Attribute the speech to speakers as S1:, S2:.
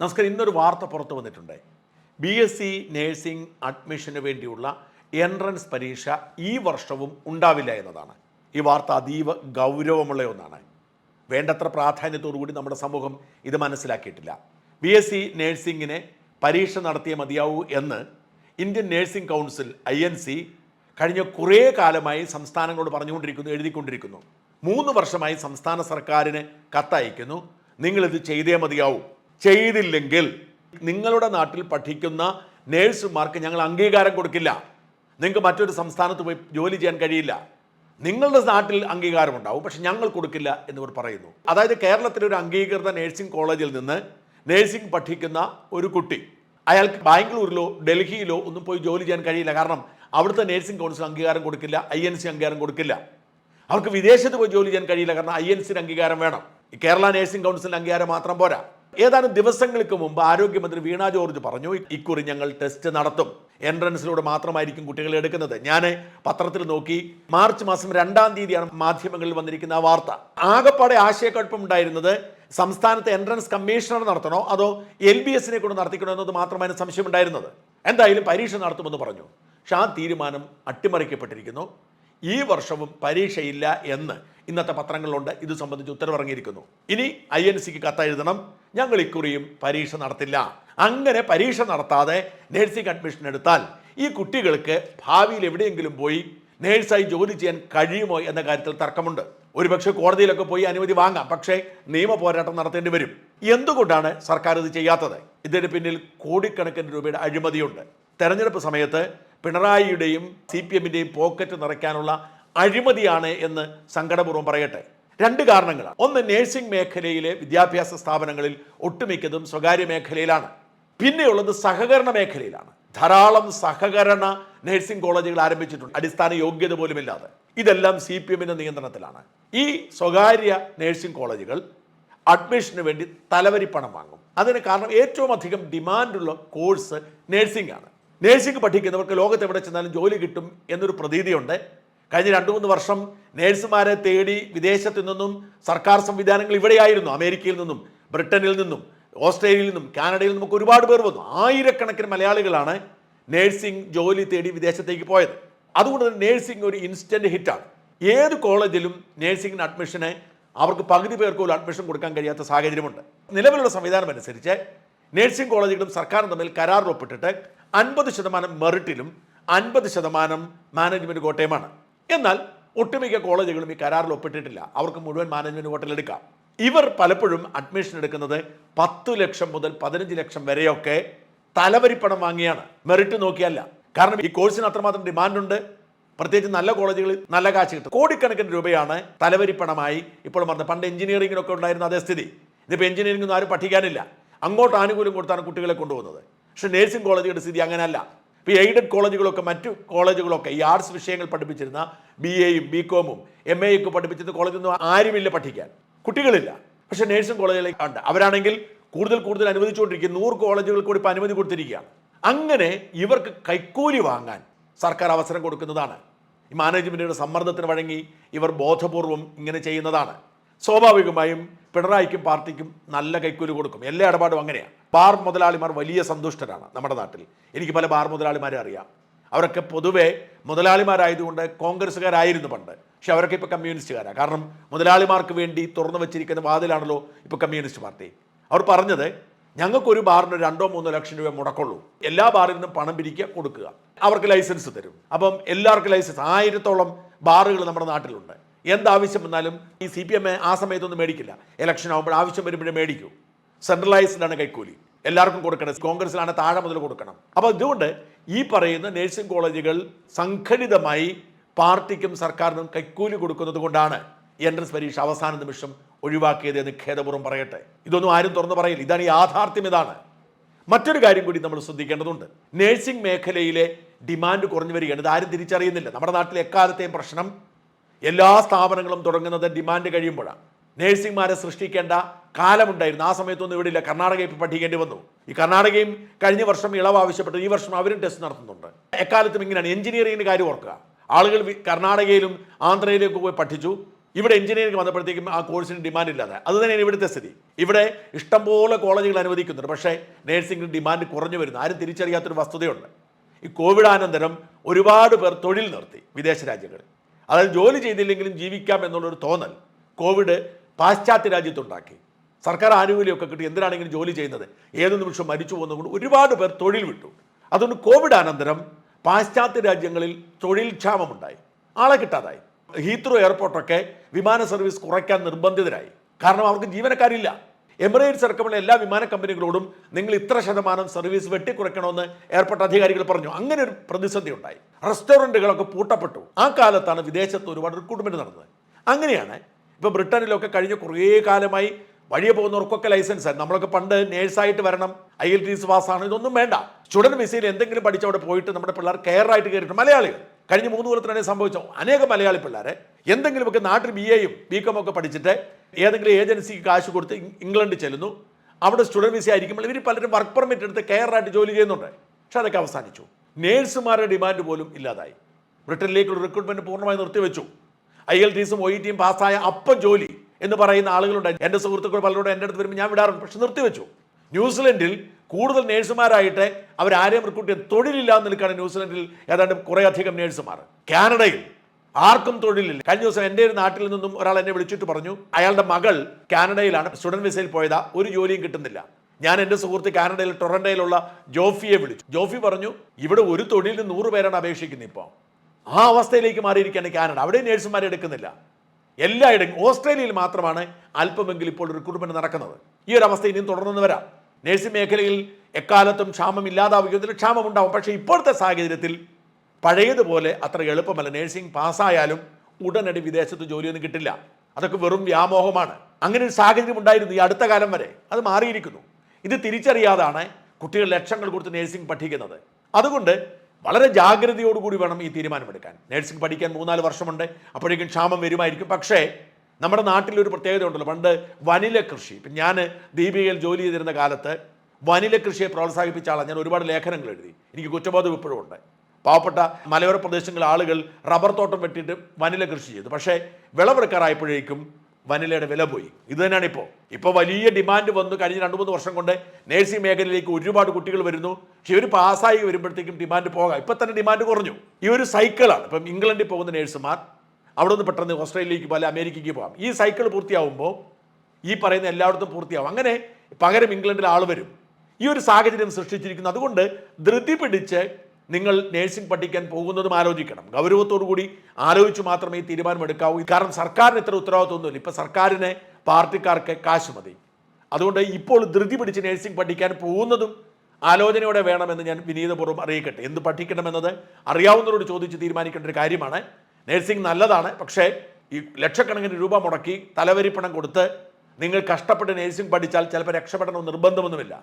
S1: നമസ്കാരം ഇന്നൊരു വാർത്ത പുറത്തു വന്നിട്ടുണ്ട്. ബി എസ് സി നേഴ്സിംഗ് അഡ്മിഷന് വേണ്ടിയുള്ള എൻട്രൻസ് പരീക്ഷ ഈ വർഷവും ഉണ്ടാവില്ല എന്നതാണ്. ഈ വാർത്ത അതീവ ഗൗരവമുള്ള ഒന്നാണ്. വേണ്ടത്ര പ്രാധാന്യത്തോടുകൂടി നമ്മുടെ സമൂഹം ഇത് മനസ്സിലാക്കിയിട്ടില്ല. ബി എസ് സി നേഴ്സിംഗിന് പരീക്ഷ നടത്തിയേ മതിയാവൂ എന്ന് Indian nursing council I N C കഴിഞ്ഞ കുറേ കാലമായി സംസ്ഥാനങ്ങളോട് പറഞ്ഞുകൊണ്ടിരിക്കുന്നു എഴുതിക്കൊണ്ടിരിക്കുന്നു. മൂന്ന് വർഷമായി സംസ്ഥാന സർക്കാരിന് കത്തയക്കുന്നു. നിങ്ങളിത് ചെയ്തേ മതിയാവൂ. ചെയ്തില്ലെങ്കിൽ നിങ്ങളുടെ നാട്ടിൽ പഠിക്കുന്ന നേഴ്സുമാർക്ക് ഞങ്ങൾ അംഗീകാരം കൊടുക്കില്ല. നിങ്ങൾക്ക് മറ്റൊരു സംസ്ഥാനത്ത് പോയി ജോലി ചെയ്യാൻ കഴിയില്ല. നിങ്ങളുടെ നാട്ടിൽ അംഗീകാരമുണ്ടാവും പക്ഷെ ഞങ്ങൾ കൊടുക്കില്ല എന്നിവർ പറയുന്നു. അതായത് കേരളത്തിലെ ഒരു അംഗീകൃത നേഴ്സിംഗ് കോളേജിൽ നിന്ന് നേഴ്സിംഗ് പഠിക്കുന്ന ഒരു കുട്ടി അയാൾക്ക് ബാംഗ്ലൂരിലോ ഡൽഹിയിലോ ഒന്നും പോയി ജോലി ചെയ്യാൻ കഴിയില്ല. കാരണം അവിടുത്തെ നേഴ്സിംഗ് കൗൺസിൽ അംഗീകാരം കൊടുക്കില്ല ഐ എൻ സി അംഗീകാരം കൊടുക്കില്ല. അവർക്ക് വിദേശത്ത് പോയി ജോലി ചെയ്യാൻ കഴിയില്ല. കാരണം ഐ എൻ സിന് അംഗീകാരം വേണം. കേരള നേഴ്സിംഗ് കൗൺസിലിന് അംഗീകാരം മാത്രം പോരാ. ഏതാനും ദിവസങ്ങൾക്ക് മുമ്പ് ആരോഗ്യമന്ത്രി വീണ ജോർജ് പറഞ്ഞു ഇക്കുറി ഞങ്ങൾ ടെസ്റ്റ് നടത്തും. എൻട്രൻസിലൂടെ മാത്രമായിരിക്കും കുട്ടികളെ എടുക്കുന്നത്. ഞാൻ പത്രത്തിൽ നോക്കി മാർച്ച് മാസം രണ്ടാം തീയതിയാണ് മാധ്യമങ്ങളിൽ വന്നിരിക്കുന്ന ആ വാർത്ത. ആകപ്പാടെ ആശയക്കുഴപ്പമുണ്ടായിരുന്നത് സംസ്ഥാനത്തെ എൻട്രൻസ് കമ്മീഷണർ നടത്തണോ അതോ എൽ ബി എസിനെ കൊണ്ട് നടത്തിക്കണോ എന്നത് മാത്രമാണ് സംശയമുണ്ടായിരുന്നത്. എന്തായാലും പരീക്ഷ നടത്തുമെന്ന് പറഞ്ഞു. പക്ഷെ ആ തീരുമാനം അട്ടിമറിക്കപ്പെട്ടിരിക്കുന്നു. ഈ വർഷവും പരീക്ഷയില്ല എന്ന് ഇന്നത്തെ പത്രങ്ങളിലുണ്ട്. ഇത് സംബന്ധിച്ച് ഉത്തരവിറങ്ങിയിരിക്കുന്നു. ഇനി ഐ എൻ സിക്ക് കത്തെഴുതണം ഞങ്ങൾ ഇക്കുറിയും പരീക്ഷ നടത്തില്ല. അങ്ങനെ പരീക്ഷ നടത്താതെ നേഴ്സിംഗ് അഡ്മിഷൻ എടുത്താൽ ഈ കുട്ടികൾക്ക് ഭാവിയിൽ എവിടെയെങ്കിലും പോയി നേഴ്സായി ജോലി ചെയ്യാൻ കഴിയുമോ എന്ന കാര്യത്തിൽ തർക്കമുണ്ട്. ഒരുപക്ഷെ കോടതിയിലൊക്കെ പോയി അനുമതി വാങ്ങാം. പക്ഷേ നിയമ പോരാട്ടം നടത്തേണ്ടി വരും. എന്തുകൊണ്ടാണ് സർക്കാർ ഇത് ചെയ്യാത്തത്? ഇതിന് പിന്നിൽ കോടിക്കണക്കിന് രൂപയുടെ അഴിമതിയുണ്ട്. തെരഞ്ഞെടുപ്പ് സമയത്ത് പിണറായിയുടെയും സി പി എമ്മിന്റെയും പോക്കറ്റ് നിറയ്ക്കാനുള്ള അഴിമതിയാണ് എന്ന് സങ്കടപൂർവം പറയട്ടെ. രണ്ട് കാരണങ്ങളാണ് ഒന്ന് നേഴ്സിംഗ് മേഖലയിലെ വിദ്യാഭ്യാസ സ്ഥാപനങ്ങളിൽ ഒട്ടുമിക്കതും സ്വകാര്യ മേഖലയിലാണ്. പിന്നെയുള്ളത് സഹകരണ മേഖലയിലാണ്. ധാരാളം സഹകരണ നഴ്സിംഗ് കോളേജുകൾ ആരംഭിച്ചിട്ടുണ്ട്. അടിസ്ഥാന യോഗ്യത പോലുമില്ലാതെ. ഇതെല്ലാം സി പി എമ്മിന്റെ നിയന്ത്രണത്തിലാണ്. ഈ സ്വകാര്യ നഴ്സിംഗ് കോളേജുകൾ അഡ്മിഷന് വേണ്ടി തലവരി പണം വാങ്ങും. അതിന് കാരണം ഏറ്റവും അധികം ഡിമാൻഡുള്ള കോഴ്സ് നഴ്സിംഗ് ആണ്. നഴ്സിംഗ് പഠിക്കുന്നവർക്ക് ലോകത്ത് എവിടെ ചെന്നാലും ജോലി കിട്ടും എന്നൊരു പ്രതീതിയുണ്ട്. കഴിഞ്ഞ രണ്ടു മൂന്ന് വർഷം നേഴ്സുമാരെ തേടി വിദേശത്തു നിന്നും സർക്കാർ സംവിധാനങ്ങൾ ഇവിടെയായിരുന്നു. അമേരിക്കയിൽ നിന്നും ബ്രിട്ടനിൽ നിന്നും ഓസ്ട്രേലിയയിൽ നിന്നും കാനഡയിൽ നിന്നും ഒക്കെ ഒരുപാട് പേർ വന്നു. ആയിരക്കണക്കിന് മലയാളികളാണ് നേഴ്സിംഗ് ജോലി തേടി വിദേശത്തേക്ക് പോയത്. അതുകൊണ്ട് തന്നെ നേഴ്സിംഗ് ഒരു ഇൻസ്റ്റന്റ് ഹിറ്റാണ്. ഏത് കോളേജിലും നേഴ്സിംഗിന് അഡ്മിഷന് അവർക്ക് പകുതി പേർക്ക് പോലും അഡ്മിഷൻ കൊടുക്കാൻ കഴിയാത്ത സാഹചര്യമുണ്ട്. നിലവിലുള്ള സംവിധാനം അനുസരിച്ച് നേഴ്സിംഗ് കോളേജുകളും സർക്കാരും തമ്മിൽ കരാറിൽ ഒപ്പിട്ടിട്ട് അൻപത് ശതമാനം മെറിറ്റിലും അൻപത് ശതമാനം മാനേജ്മെന്റ് കോട്ടയമാണ്. എന്നാൽ ഒട്ടുമിക്ക കോളേജുകളും ഈ കരാറിൽ ഒപ്പിട്ടിട്ടില്ല. അവർക്ക് മുഴുവൻ മാനേജ്മെന്റ് കോട്ടയിൽ എടുക്കാം ഇവർ പലപ്പോഴും അഡ്മിഷൻ എടുക്കുന്നത് പത്തു ലക്ഷം മുതൽ പതിനഞ്ച് ലക്ഷം വരെയൊക്കെ തലവരിപ്പണം വാങ്ങിയാണ്. മെറിറ്റ് നോക്കിയല്ല. കാരണം ഈ കോഴ്സിന് അത്രമാത്രം ഡിമാൻഡുണ്ട്. പ്രത്യേകിച്ച് നല്ല കോളേജുകളിൽ നല്ല കാശ് കിട്ടും. കോടിക്കണക്കിന് രൂപയാണ് തലവരിപ്പണമായി ഇപ്പോൾ പറഞ്ഞത് പണ്ട് എഞ്ചിനീയറിംഗിനൊക്കെ ഉണ്ടായിരുന്ന അതേ സ്ഥിതി. ഇതിപ്പോൾ എഞ്ചിനീയറിംഗ് ഒന്നും ആരും പഠിക്കാനില്ല. അങ്ങോട്ട് ആനുകൂല്യം കൊടുത്താണ് കുട്ടികളെ കൊണ്ടുപോകുന്നത്. പക്ഷേ നേഴ്സിംഗ് കോളേജുകളുടെ സ്ഥിതി അങ്ങനെയല്ല. ഇപ്പോൾ എയ്ഡഡ് കോളേജുകളൊക്കെ മറ്റു കോളേജുകളൊക്കെ ഈ ആർട്സ് വിഷയങ്ങൾ പഠിപ്പിച്ചിരുന്ന ബി എയും ബി കോമും എം എ ഒക്കെ പഠിപ്പിച്ചിരുന്ന കോളേജൊന്നും ആരുമില്ല പഠിക്കാൻ. കുട്ടികളില്ല. പക്ഷേ നേഴ്സിംഗ് കോളേജുകളിൽ ഉണ്ട്. അവരാണെങ്കിൽ കൂടുതൽ കൂടുതൽ അനുവദിച്ചുകൊണ്ടിരിക്കുക നൂറ് കോളേജുകൾ കൂടി ഇപ്പോൾ അനുമതി കൊടുത്തിരിക്കുകയാണ്. അങ്ങനെ ഇവർക്ക് കൈക്കൂലി വാങ്ങാൻ സർക്കാർ അവസരം കൊടുക്കുന്നതാണ്. ഈ മാനേജ്മെന്റിന്റെ സമ്മർദ്ദത്തിന് വഴങ്ങി ഇവർ ബോധപൂർവം ഇങ്ങനെ ചെയ്യുന്നതാണ്. സ്വാഭാവികമായും പിണറായിക്കും പാർട്ടിക്കും നല്ല കൈക്കൂലി കൊടുക്കും. എല്ലാ ഇടപാടും അങ്ങനെയാണ് ബാർ മുതലാളിമാർ വലിയ സന്തുഷ്ടരാണ് നമ്മുടെ നാട്ടിൽ. എനിക്ക് പല ബാർ മുതലാളിമാരെ അറിയാം. അവരൊക്കെ പൊതുവേ മുതലാളിമാരായതുകൊണ്ട് കോൺഗ്രസ്സുകാരായിരുന്നു പണ്ട്. പക്ഷെ അവരൊക്കെ ഇപ്പോൾ കമ്മ്യൂണിസ്റ്റുകാരാണ് കാരണം മുതലാളിമാർക്ക് വേണ്ടി തുറന്നു വെച്ചിരിക്കുന്ന വാതിലാണല്ലോ ഇപ്പോൾ കമ്മ്യൂണിസ്റ്റ് പാർട്ടി. അവർ പറഞ്ഞത് ഞങ്ങൾക്കൊരു ബാറിന് രണ്ടോ മൂന്നോ ലക്ഷം രൂപ മുടക്കുള്ളൂ. എല്ലാ ബാറിൽ നിന്നും പണം പിരിക്കുക കൊടുക്കുക. അവർക്ക് ലൈസൻസ് തരും. അപ്പം എല്ലാവർക്കും ലൈസൻസ്. ആയിരത്തോളം ബാറുകൾ നമ്മുടെ നാട്ടിലുണ്ട്. എന്താവശ്യം വന്നാലും ഈ സി പി എം ആ സമയത്തൊന്നും മേടിക്കില്ല. ഇലക്ഷൻ ആകുമ്പോൾ ആവശ്യം വരുമ്പോഴേ മേടിക്കൂ. സെൻട്രലൈസ്ഡ് ആണ് കൈക്കൂലി. എല്ലാവർക്കും കൊടുക്കണം. കോൺഗ്രസിലാണ് താഴെ മുതൽ കൊടുക്കണം. അപ്പോൾ ഇതുകൊണ്ട് ഈ പറയുന്ന നഴ്സിംഗ് കോളേജുകൾ സംഘടിതമായി പാർട്ടിക്കും സർക്കാരിനും കൈക്കൂലി കൊടുക്കുന്നത് കൊണ്ടാണ് എൻട്രൻസ് പരീക്ഷ അവസാന നിമിഷം ഒഴിവാക്കിയത് എന്ന് ഖേദപൂർവം പറയട്ടെ. ഇതൊന്നും ആരും തുറന്നു പറയില്ല. ഇതാണ് യാഥാർത്ഥ്യം ഇതാണ്. മറ്റൊരു കാര്യം കൂടി നമ്മൾ ശ്രദ്ധിക്കേണ്ടതുണ്ട്. നേഴ്സിംഗ് മേഖലയിലെ ഡിമാൻഡ് കുറഞ്ഞു വരികയാണ്. ആരും തിരിച്ചറിയുന്നില്ല. നമ്മുടെ നാട്ടിലെ എക്കാലത്തെയും പ്രശ്നം എല്ലാ സ്ഥാപനങ്ങളും തുടങ്ങുന്നത് ഡിമാൻഡ് കഴിയുമ്പോഴാണ്. നേഴ്സിംഗ്മാരെ സൃഷ്ടിക്കേണ്ട കാലമുണ്ടായിരുന്നു. ആ സമയത്തൊന്നും ഇവിടെ ഇല്ല. കർണാടക ഇപ്പോൾ പഠിക്കേണ്ടി വന്നു. ഈ കർണാടകയും കഴിഞ്ഞ വർഷം ഇളവ് ആവശ്യപ്പെട്ടു. ഈ വർഷം അവരും ടെസ്റ്റ് നടത്തുന്നുണ്ട്. എക്കാലത്തും ഇങ്ങനെയാണ്. എഞ്ചിനീയറിംഗിന് കാര്യം ഓർക്കുക. ആളുകൾ കർണാടകയിലും ആന്ധ്രയിലേക്ക് പോയി പഠിച്ചു. ഇവിടെ എഞ്ചിനീയറിംഗ് വന്നപ്പോഴത്തേക്കും ആ കോഴ്സിന് ഡിമാൻഡ് ഇല്ലാതെ. അത് തന്നെയാണ് ഇവിടുത്തെ സ്ഥിതി. ഇവിടെ ഇഷ്ടംപോലെ കോളേജുകൾ അനുവദിക്കുന്നുണ്ട്. പക്ഷേ നഴ്സിംഗിന് ഡിമാൻഡ് കുറഞ്ഞു വരുന്നു. ആരും തിരിച്ചറിയാത്തൊരു വസ്തുതയുണ്ട്. ഈ കോവിഡ് അനന്തരം ഒരുപാട് പേർ തൊഴിൽ നിർത്തി വിദേശ രാജ്യങ്ങളിൽ. അതായത് ജോലി ചെയ്തില്ലെങ്കിലും ജീവിക്കാം എന്നുള്ളൊരു തോന്നൽ കോവിഡ് പാശ്ചാത്യ രാജ്യത്തുണ്ടാക്കി. സർക്കാർ ആനുകൂല്യമൊക്കെ കിട്ടി. എന്തിനാണെങ്കിലും ജോലി ചെയ്യുന്നത്? ഏത് നിമിഷം മരിച്ചു പോകുന്നതുകൊണ്ട് ഒരുപാട് പേർ തൊഴിൽ വിട്ടു. അതുകൊണ്ട് കോവിഡ് അനന്തരം പാശ്ചാത്യ രാജ്യങ്ങളിൽ തൊഴിൽ ക്ഷാമമുണ്ടായി ആളെ കിട്ടാതായി. ഹീത്രോ എയർപോർട്ടൊക്കെ വിമാന സർവീസ് കുറയ്ക്കാൻ നിർബന്ധിതരായി. കാരണം അവർക്ക് ജീവനക്കാരില്ല. എമിറേറ്റ്സ് അടക്കമുള്ള എല്ലാ വിമാന കമ്പനികളോടും നിങ്ങൾ ഇത്ര ശതമാനം സർവീസ് വെട്ടിക്കുറയ്ക്കണമെന്ന് എയർപോർട്ട് അധികാരികൾ പറഞ്ഞു. അങ്ങനെ ഒരു പ്രതിസന്ധി ഉണ്ടായി. റെസ്റ്റോറന്റുകളൊക്കെ പൂട്ടപ്പെട്ടു. ആ കാലത്താണ് വിദേശത്ത് ഒരുപാട് റിക്രൂട്ട്മെന്റ് നടന്നത്. അങ്ങനെയാണ് ഇപ്പോൾ ബ്രിട്ടനിലൊക്കെ കഴിഞ്ഞ കുറേ കാലമായി വഴിയെ പോകുന്നവർക്കൊക്കെ ലൈസൻസ് നമ്മളൊക്കെ പണ്ട് നേഴ്സായിട്ട് വരണം. ഐ എൽ ടി സി പാസ്സാണ് ഇതൊന്നും വേണ്ട. സ്റ്റുഡന്റ് വിസയിൽ എന്തെങ്കിലും പഠിച്ച് അവിടെ പോയിട്ട് നമ്മുടെ പിള്ളേർ കെയറായിട്ട് കയറിയിട്ട് മലയാളികൾ. കഴിഞ്ഞ മൂന്ന് കൊല്ലത്തിനിടെ സംഭവിച്ചോ അനേകം മലയാളി പിള്ളേരെ എന്തെങ്കിലുമൊക്കെ നാട്ടിൽ ബി എയും ബി കോം ഒക്കെ പഠിച്ചിട്ട് ഏതെങ്കിലും ഏജൻസിക്ക് കാശ് കൊടുത്ത് ഇംഗ്ലണ്ടിൽ ചെല്ലുന്നു. അവിടെ സ്റ്റുഡന്റ് വിസ ആയിരിക്കുമ്പോൾ ഇവർ പലരും വർക്ക് പെർമിറ്റ് എടുത്ത് കെയറായിട്ട് ജോലി ചെയ്യുന്നുണ്ട്. പക്ഷെ അതൊക്കെ അവസാനിച്ചു. നേഴ്സുമാരുടെ ഡിമാൻഡ് പോലും ഇല്ലാതായി. ബ്രിട്ടനിലേക്കുള്ള റിക്രൂട്ട്മെന്റ് പൂർണമായി നിർത്തിവെച്ചു. ഐ എൽ ടിസും ഒ ഇ ടിയും പാസ്സായ അപ്പം ജോലി എന്ന് പറയുന്ന ആളുകളുണ്ട്. എന്റെ സുഹൃത്തുക്കൾ പലരോടും എന്റെ അടുത്ത് വരുമ്പോൾ ഞാൻ വിടാറുണ്ട്. പക്ഷെ നിർത്തിവെച്ചു. ന്യൂസിലൻഡിൽ കൂടുതൽ നേഴ്സുമാരായിട്ട് അവരാരെയും റിക്രൂട്ട് ചെയ്യാൻ തൊഴിലില്ല എന്ന് നിൽക്കുകയാണ് ന്യൂസിലൻഡിൽ. ഏതാണ്ട് കുറേ അധികം നേഴ്സുമാർ. കാനഡയിൽ ആർക്കും തൊഴിലില്ല. കഴിഞ്ഞ ദിവസം എന്റെ ഒരു നാട്ടിൽ നിന്നും ഒരാൾ എന്നെ വിളിച്ചിട്ട് പറഞ്ഞു അയാളുടെ മകൾ കാനഡയിലാണ് സ്റ്റുഡന്റ് വിസയിൽ പോയതാ ഒരു ജോലിയും കിട്ടുന്നില്ല. ഞാൻ എന്റെ സുഹൃത്ത് കാനഡയിൽ ടൊറൻഡയിലുള്ള ജോഫിയെ വിളിച്ചു. ജോഫി പറഞ്ഞു ഇവിടെ ഒരു തൊഴിലിന് നൂറ് പേരാണ് അപേക്ഷിക്കുന്നത് ഇപ്പോൾ ആ അവസ്ഥയിലേക്ക് മാറിയിരിക്കുകയാണ് കാനഡ. അവിടെ നേഴ്സുമാരെ എടുക്കുന്നില്ല. എല്ലായിടും ഓസ്ട്രേലിയയിൽ മാത്രമാണ് അല്പമെങ്കിലും ഇപ്പോൾ റിക്രൂട്ട്മെന്റ് നടക്കുന്നത്. ഈ ഒരു അവസ്ഥ ഇനിയും തുടർന്നു വരാം. നേഴ്സിംഗ് മേഖലയിൽ എക്കാലത്തും ക്ഷാമം ഇല്ലാതാവുകയും ക്ഷാമം ഉണ്ടാവും പക്ഷേ ഇപ്പോഴത്തെ സാഹചര്യത്തിൽ പഴയതുപോലെ അത്ര എളുപ്പമല്ല. നേഴ്സിംഗ് പാസ്സായാലും ഉടനടി വിദേശത്ത് ജോലിയൊന്നും കിട്ടില്ല. അതൊക്കെ വെറും വ്യാമോഹമാണ്. അങ്ങനെ ഒരു സാഹചര്യം ഉണ്ടായിരുന്നു ഈ അടുത്ത കാലം വരെ. അത് മാറിയിരിക്കുന്നു. ഇത് തിരിച്ചറിയാതാണ് കുട്ടികൾ ലക്ഷങ്ങൾ കൊടുത്ത് നേഴ്സിംഗ് പഠിക്കുന്നത്. അതുകൊണ്ട് വളരെ ജാഗ്രതയോടുകൂടി വേണം ഈ തീരുമാനമെടുക്കാൻ. നേഴ്സിംഗ് പഠിക്കാൻ മൂന്നാൽ വർഷമുണ്ട്. അപ്പോഴേക്കും ക്ഷാമം വരുമായിരിക്കും. പക്ഷേ നമ്മുടെ നാട്ടിലൊരു പ്രത്യേകത ഉണ്ടല്ലോ. പണ്ട് വനില കൃഷി. ഇപ്പം ഞാൻ ദീപികയിൽ ജോലി ചെയ്തിരുന്ന കാലത്ത് വനില കൃഷിയെ പ്രോത്സാഹിപ്പിച്ച ആളാണ്. ഞാൻ ഒരുപാട് ലേഖനങ്ങൾ എഴുതി. എനിക്ക് കുറ്റബോധം ഇപ്പോഴും ഉണ്ട്. പാവപ്പെട്ട മലയോര പ്രദേശങ്ങളിലെ ആളുകൾ റബ്ബർ തോട്ടം വെട്ടിയിട്ട് വനില കൃഷി ചെയ്തു. പക്ഷേ വിളവെടുക്കാറായപ്പോഴേക്കും വനിലയുടെ വില പോയി. ഇത് തന്നെയാണ് ഇപ്പോൾ. ഇപ്പോൾ വലിയ ഡിമാൻഡ് വന്നു കഴിഞ്ഞ രണ്ട് മൂന്ന് വർഷം കൊണ്ട് നേഴ്സിംഗ് മേഖലയിലേക്ക് ഒരുപാട് കുട്ടികൾ വരുന്നു. പക്ഷേ ഇവർ പാസ്സായി വരുമ്പോഴത്തേക്കും ഡിമാൻഡ് പോകാം. ഇപ്പം തന്നെ ഡിമാൻഡ് കുറഞ്ഞു. ഈ ഒരു സൈക്കിളാണ്. ഇപ്പം ഇംഗ്ലണ്ടിൽ പോകുന്ന നേഴ്സുമാർ അവിടെ നിന്ന് പെട്ടെന്ന് ഓസ്ട്രേലിയയിലേക്ക് പോകാം അമേരിക്കയ്ക്ക് പോകാം. ഈ സൈക്കിൾ പൂർത്തിയാവുമ്പോൾ ഈ പറയുന്ന എല്ലായിടത്തും പൂർത്തിയാവും. അങ്ങനെ പകരം ഇംഗ്ലണ്ടിൽ ആൾ വരും. ഈ ഒരു സാഹചര്യം സൃഷ്ടിച്ചിരിക്കുന്നു. അതുകൊണ്ട് ധൃതി പിടിച്ച് നിങ്ങൾ നേഴ്സിംഗ് പഠിക്കാൻ പോകുന്നതും ആലോചിക്കണം. ഗൗരവത്തോടു കൂടി ആലോചിച്ച് മാത്രമേ ഈ തീരുമാനമെടുക്കാവൂ. കാരണം സർക്കാരിന് ഇത്ര ഉത്തരവാദിത്വമൊന്നുമില്ല. ഇപ്പം സർക്കാരിന് പാർട്ടിക്കാർക്ക് കാശ് മതി. അതുകൊണ്ട് ഇപ്പോൾ ധൃതി പിടിച്ച് നേഴ്സിംഗ് പഠിക്കാൻ പോകുന്നതും ആലോചനയോടെ വേണമെന്ന് ഞാൻ വിനീതപൂർവം അറിയിക്കട്ടെ. എന്ത് പഠിക്കണമെന്നത് അറിയാവുന്നവരോട് ചോദിച്ച് തീരുമാനിക്കേണ്ട ഒരു കാര്യമാണ്. നേഴ്സിംഗ് നല്ലതാണ് പക്ഷേ ഈ ലക്ഷക്കണക്കിന് രൂപ മുടക്കി തലവരിപ്പണം കൊടുത്ത് നിങ്ങൾ കഷ്ടപ്പെട്ട് നേഴ്സിംഗ് പഠിച്ചാൽ ചിലപ്പോൾ രക്ഷപ്പെടണമെന്ന് നിർബന്ധമൊന്നുമില്ല.